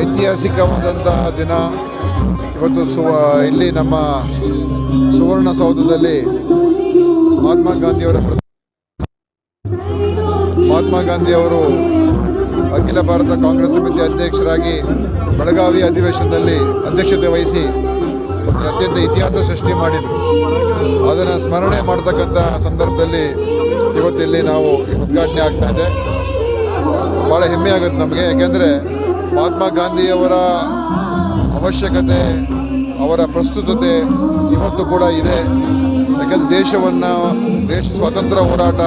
ಐತಿಹಾಸಿಕವಾದಂತಹ ದಿನ ಇವತ್ತು ಸುವ, ಇಲ್ಲಿ ನಮ್ಮ ಸುವರ್ಣಸೌಧದಲ್ಲಿ ಮಹಾತ್ಮ ಗಾಂಧಿಯವರ ಮಹಾತ್ಮ ಗಾಂಧಿಯವರು ಅಖಿಲ ಭಾರತ ಕಾಂಗ್ರೆಸ್ ಸಮಿತಿ ಅಧ್ಯಕ್ಷರಾಗಿ ಬೆಳಗಾವಿ ಅಧಿವೇಶನದಲ್ಲಿ ಅಧ್ಯಕ್ಷತೆ ವಹಿಸಿ ಅತ್ಯಂತ ಇತಿಹಾಸ ಸೃಷ್ಟಿ ಮಾಡಿದರು. ಅದನ್ನು ಸ್ಮರಣೆ ಮಾಡ್ತಕ್ಕಂಥ ಸಂದರ್ಭದಲ್ಲಿ ಇವತ್ತಿಲ್ಲಿ ನಾವು ಉದ್ಘಾಟನೆ ಆಗ್ತಾ ಇದೆ. ಭಾಳ ಹೆಮ್ಮೆ ಆಗುತ್ತೆ ನಮಗೆ. ಯಾಕೆಂದರೆ ಮಹಾತ್ಮ ಗಾಂಧಿಯವರ ಅವಶ್ಯಕತೆ, ಅವರ ಪ್ರಸ್ತುತತೆ ಇವತ್ತು ಕೂಡ ಇದೆ. ಯಾಕೆಂದರೆ ದೇಶವನ್ನು, ದೇಶ ಸ್ವಾತಂತ್ರ್ಯ ಹೋರಾಟ,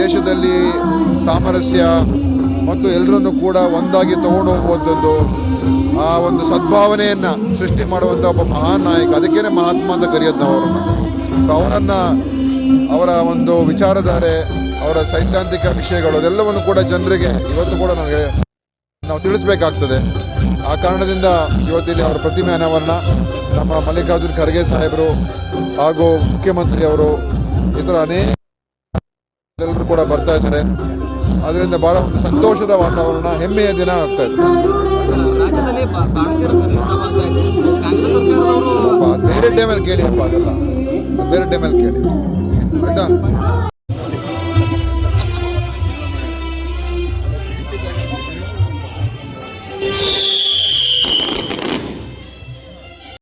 ದೇಶದಲ್ಲಿ ಸಾಮರಸ್ಯ ಮತ್ತು ಎಲ್ಲರನ್ನು ಕೂಡ ಒಂದಾಗಿ ತಗೊಂಡು ಹೋಗುವಂಥದ್ದು ಆ ಒಂದು ಸದ್ಭಾವನೆಯನ್ನು ಸೃಷ್ಟಿ ಮಾಡುವಂಥ ಒಬ್ಬ ಮಹಾನ್ ನಾಯಕ. ಅದಕ್ಕೇ ಮಹಾತ್ಮ ಅಂತ ಕರೆಯೋದು ನಾವು ಅವರನ್ನು. ಸೊ ಅವರನ್ನು ಅವರ ಒಂದು ವಿಚಾರಧಾರೆ ಅವರ ಸೈದ್ಧಾಂತಿಕ ವಿಷಯಗಳು ಅದೆಲ್ಲವನ್ನು ಕೂಡ ಜನರಿಗೆ ಇವತ್ತು ಕೂಡ ನಾವು ನಾವು ತಿಳಿಸಬೇಕಾಗ್ತದೆ. ಆ ಕಾರಣದಿಂದ ಇವತ್ತಿಲ್ಲಿ ಅವರ ಪ್ರತಿಮೆ ಅನಾವರಣ ನಮ್ಮ ಮಲ್ಲಿಕಾರ್ಜುನ್ ಖರ್ಗೆ ಸಾಹೇಬರು ಹಾಗೂ ಮುಖ್ಯಮಂತ್ರಿ ಅವರು ಇತರ ಅನೇಕ ಎಲ್ಲರೂ ಕೂಡ ಬರ್ತಾ ಇದ್ದಾರೆ. ಅದರಿಂದ ಬಹಳ ಒಂದು ಸಂತೋಷದ ವಾತಾವರಣ ಹೆಮ್ಮೆಯ ದಿನ ಆಗ್ತಾ ಇದೆ. ಬೇರೆ ಟೈಮಲ್ಲಿ ಕೇಳಿ ಅಪ್ಪ ಅದೆಲ್ಲ. ಬೇರೆ ಟೈಮಲ್ಲಿ ಕೇಳಿ. ಆಯ್ತಾ?